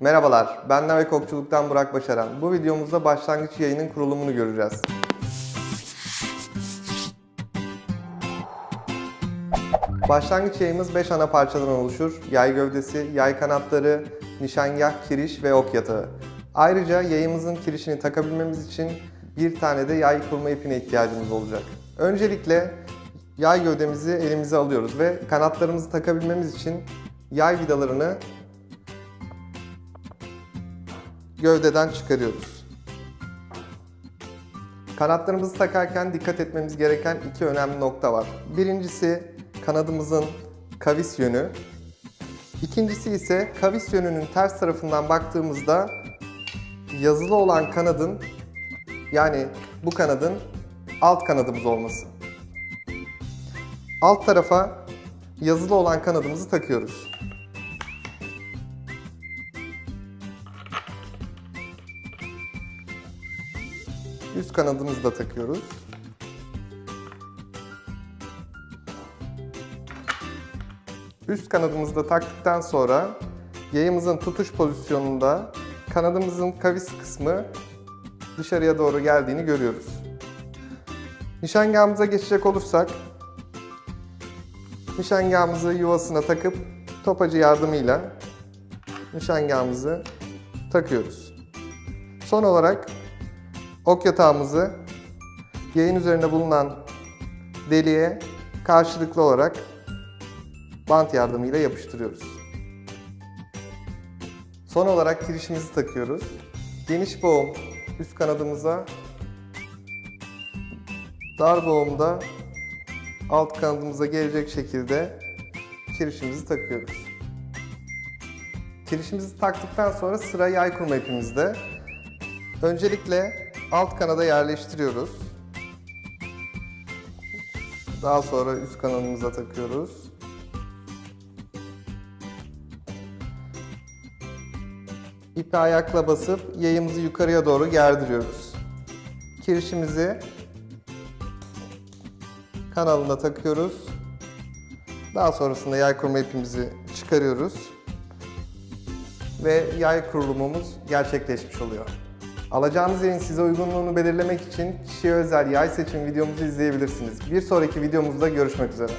Merhabalar, ben Navek Okçuluk'tan Burak Başaran. Bu videomuzda başlangıç yayının kurulumunu göreceğiz. Başlangıç yayımız 5 ana parçadan oluşur. Yay gövdesi, yay kanatları, nişangah, kiriş ve ok yatağı. Ayrıca yayımızın kirişini takabilmemiz için bir tane de yay kurma ipine ihtiyacımız olacak. Öncelikle yay gövdemizi elimize alıyoruz ve kanatlarımızı takabilmemiz için yay vidalarını gövdeden çıkarıyoruz. Kanatlarımızı takarken dikkat etmemiz gereken iki önemli nokta var. Birincisi kanadımızın kavis yönü. İkincisi ise kavis yönünün ters tarafından baktığımızda yazılı olan kanadın yani bu kanadın alt kanadımız olması. Alt tarafa yazılı olan kanadımızı takıyoruz. Üst kanadımızı da takıyoruz. Üst kanadımızı da taktıktan sonra yayımızın tutuş pozisyonunda kanadımızın kavis kısmı dışarıya doğru geldiğini görüyoruz. Nişangahımıza geçecek olursak nişangahımızı yuvasına takıp topacı yardımıyla nişangahımızı takıyoruz. Son olarak ok yatağımızı yayın üzerinde bulunan deliğe karşılıklı olarak bant yardımıyla yapıştırıyoruz. Son olarak kirişimizi takıyoruz. Geniş boğum üst kanadımıza, dar boğumda alt kanadımıza gelecek şekilde kirişimizi takıyoruz. Kirişimizi taktıktan sonra sıra yay kurma ipimizde. Öncelikle alt kanada yerleştiriyoruz. Daha sonra üst kanadımıza takıyoruz. İpi ayakla basıp yayımızı yukarıya doğru gerdiriyoruz. Kirişimizi kanalına takıyoruz. Daha sonrasında yay kurma ipimizi çıkarıyoruz. Ve yay kurulumumuz gerçekleşmiş oluyor. Alacağınız yayın size uygunluğunu belirlemek için kişiye özel yay seçim videomuzu izleyebilirsiniz. Bir sonraki videomuzda görüşmek üzere.